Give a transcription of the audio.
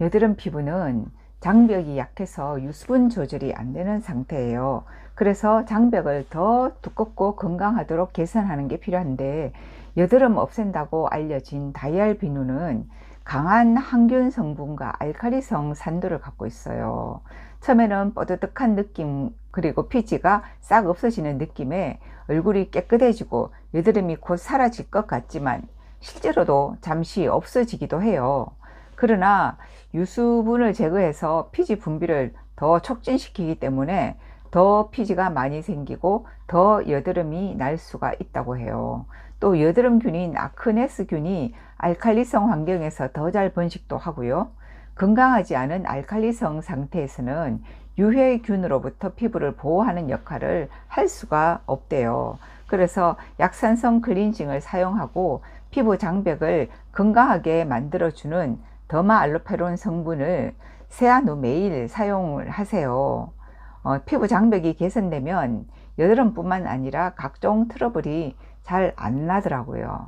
여드름 피부는 장벽이 약해서 유수분 조절이 안 되는 상태예요. 그래서 장벽을 더 두껍고 건강하도록 개선하는 게 필요한데 여드름 없앤다고 알려진 다이알 비누는 강한 항균 성분과 알칼리성 산도를 갖고 있어요. 처음에는 뻐드득한 느낌 그리고 피지가 싹 없어지는 느낌에 얼굴이 깨끗해지고 여드름이 곧 사라질 것 같지만 실제로도 잠시 없어지기도 해요. 그러나 유수분을 제거해서 피지 분비를 더 촉진시키기 때문에 더 피지가 많이 생기고 더 여드름이 날 수가 있다고 해요. 또 여드름균인 아크네스균이 알칼리성 환경에서 더 잘 번식도 하고요. 건강하지 않은 알칼리성 상태에서는 유해균으로부터 피부를 보호하는 역할을 할 수가 없대요. 그래서 약산성 클렌징을 사용하고 피부 장벽을 건강하게 만들어주는 더마 알로페론 성분을 세안 후 매일 사용을 하세요. 어, 피부 장벽이 개선되면 여드름뿐만 아니라 각종 트러블이 잘 안 나더라고요.